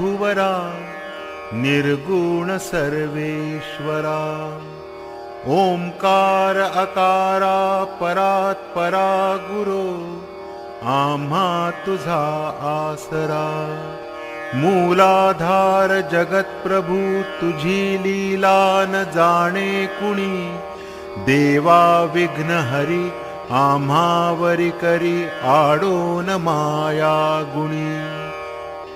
विभुवरा निर्गुण सर्वेश्वरा। ओंकार अकारा परात् परा गुरो आम्हा तुझा आसरा। मूलाधार जगतप्रभू तुझी लीला न जाणे कुणी। देवा विघ्न हरी आम्हावरी करी आडो न माया गुणी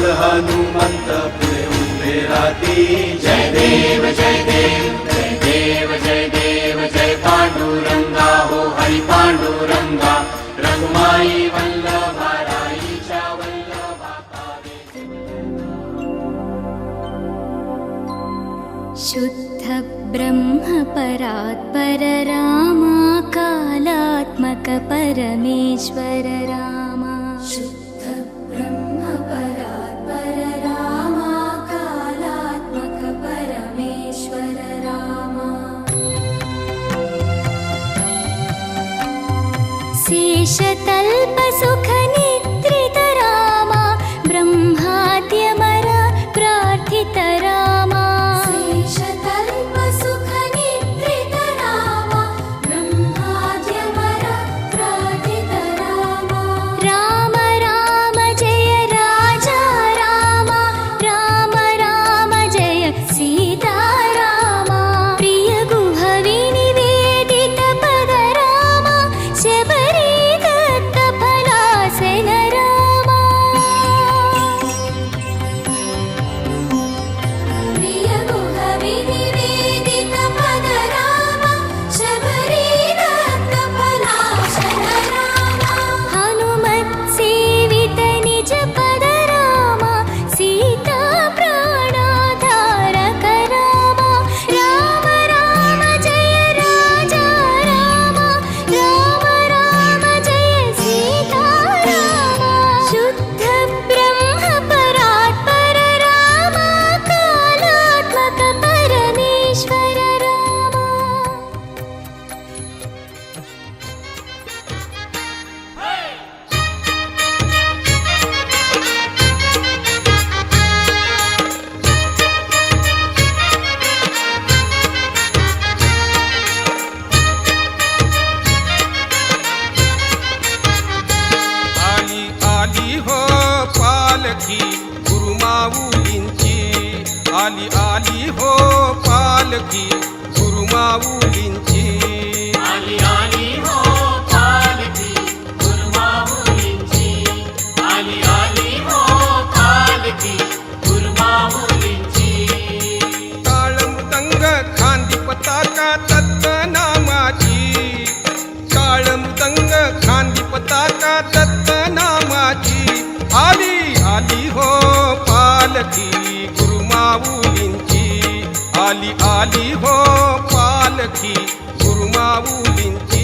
पुढे उभे राहती जय देव जय देव जय देव जय देव जय शुद्ध ब्रह्म परात् पररामा कालात्मक परमेश्वर रामा పాలకి గురుమావులించి ఆలి ఆలి హో పాలకి గురుమావులించి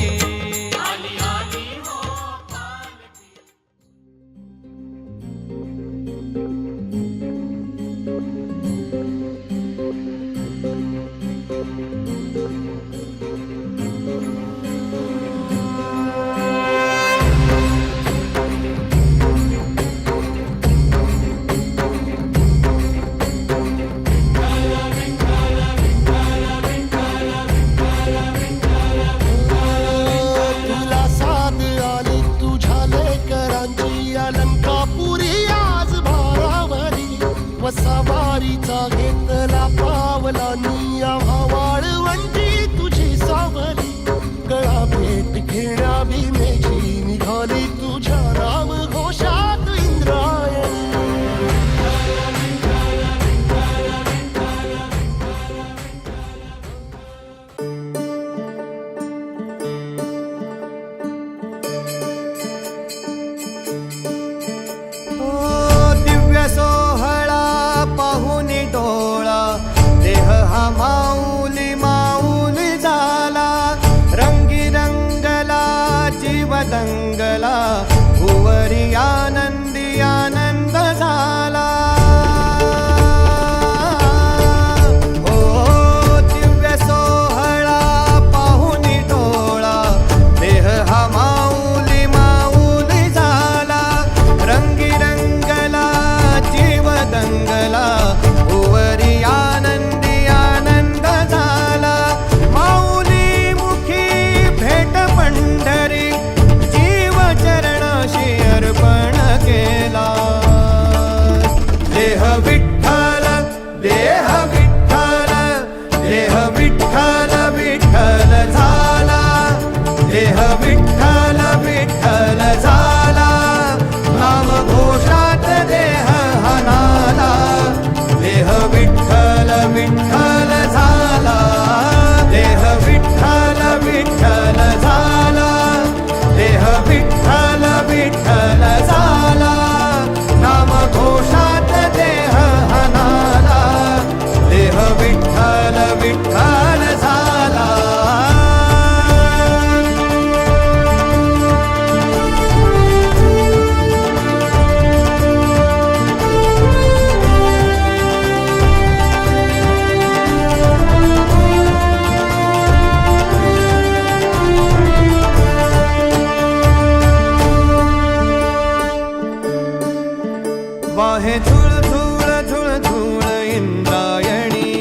आहे झुळ झुळ झुळ झुळ इंद्रायणी.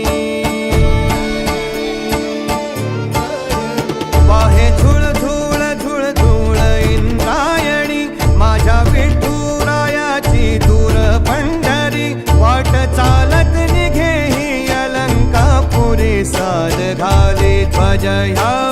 आहे झुळ झुळ झुळ झुळ इंद्रायणी. माझ्या विठुरायाची दूर पंढरी. वाट चालत निघे ही अलंकापुरी. साध घाले ध्वजया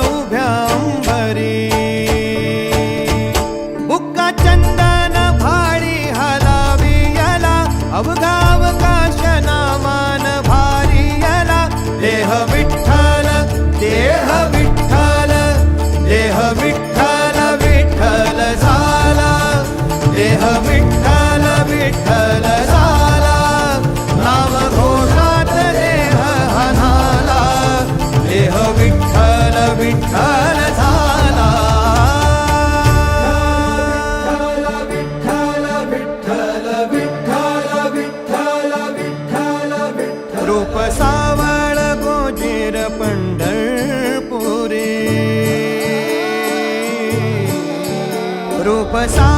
side.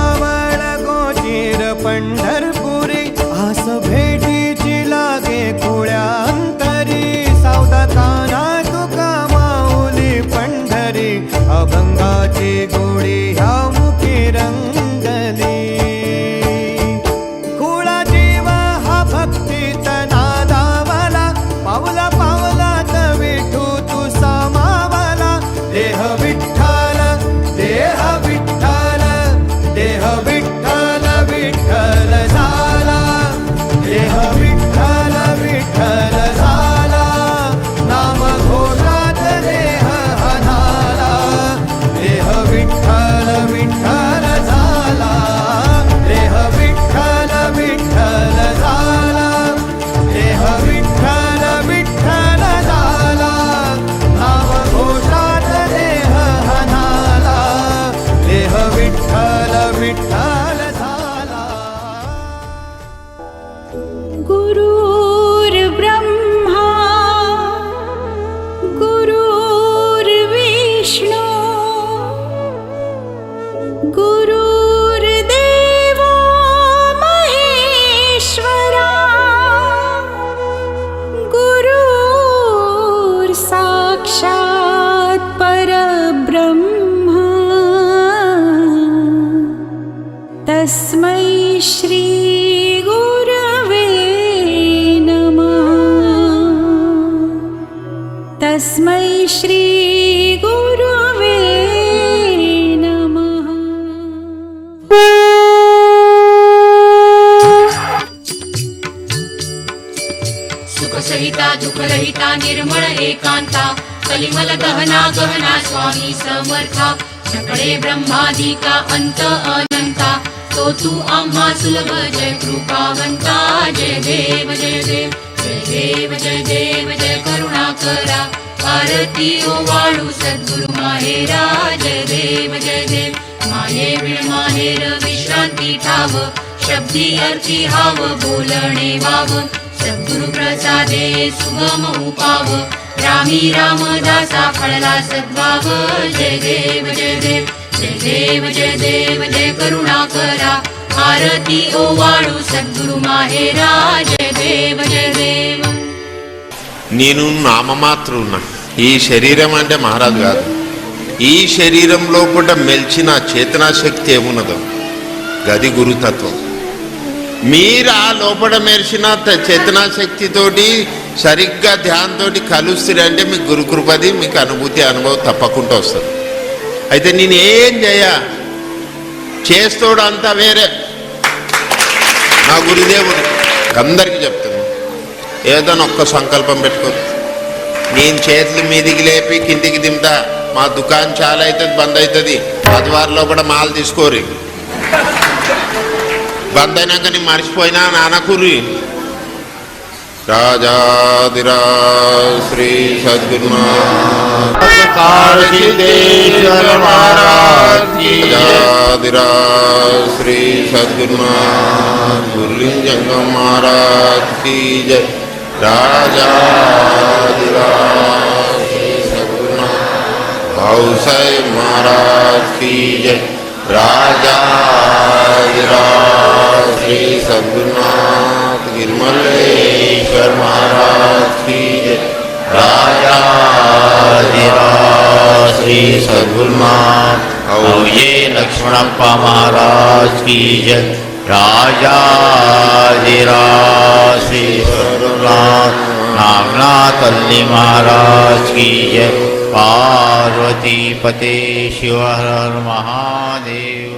एकांता कलिमल गहना गहना स्वामी समर्था। सकळे ब्रह्मादिका अंत अनंता। तो तू आम्हा सुलभ जय कृपावंता। जय देव जय देव जय देव जय देव जय करुणा करा। भारती ओ वाळू सद्गुरु माहेरा। जय देव जय देव माये विण माहेर विश्रांती ठाव। शब्दी अर्थी हाव बोलणे वाव। सद्गुरु प्रसादे सुगम उपाव। रामी रामदासा फळला सद्भाव जय देव जय देव जय देव जय देव जय करुणा करा आरती ओवाळू सद्गुरु माहेरा जय देव जय देव నేను నామమాత్రున్నా ఈ శరీరం అంటే మహారాజు కాదు ఈ శరీరం లోపల మెల్చిన చేతనా శక్తి ఏమున్నదో గది గురుతత్వం మీరు ఆ లోపల మెరిసిన త- చేతనా శక్తితోటి సరిగ్గా ధ్యానంతో కలుస్తారంటే మీకు గురుకృపది మీకు అనుభూతి అనుభవం తప్పకుండా వస్తుంది. అయితే నేను ఏం చేయ? చేస్తోడు అంతా వేరే. నా గురుదేవుడు అందరికీ చెప్తాను ఏదైనా ఒక్క సంకల్పం పెట్టుకో. నేను చేతులు మీదికి లేపి కిందికి దింపుతా. మా దుకాణం చాలా అవుతుంది బంద్ అవుతుంది. ఆదివారంలో కూడా మాలు తీసుకోరి. బంద్ అయినాక నేను మర్చిపోయినా నానకూరి राजाधिराज श्री सद्गुरुनाथारतीश्वर महाराज की राजाधिराज श्री सद्गुरुनाथ मुरली जंगम महाराज की जय। राजाधिराज श्री सद्गुरुनाथ भाऊ साहेब महाराज की जय। राजादिरा श्री सद्गुरुनाथ गिरमलेश्वर महाराज की जय। श्री सद्गुरुनाथ और ये लक्ष्मणप्पा महाराज की जय। राजाधिराज श्री सद्गुरुनाथ, नागनाथ अल्ली महाराज की जय। પાર્વતી પતે શિવ હર મહાદેવ.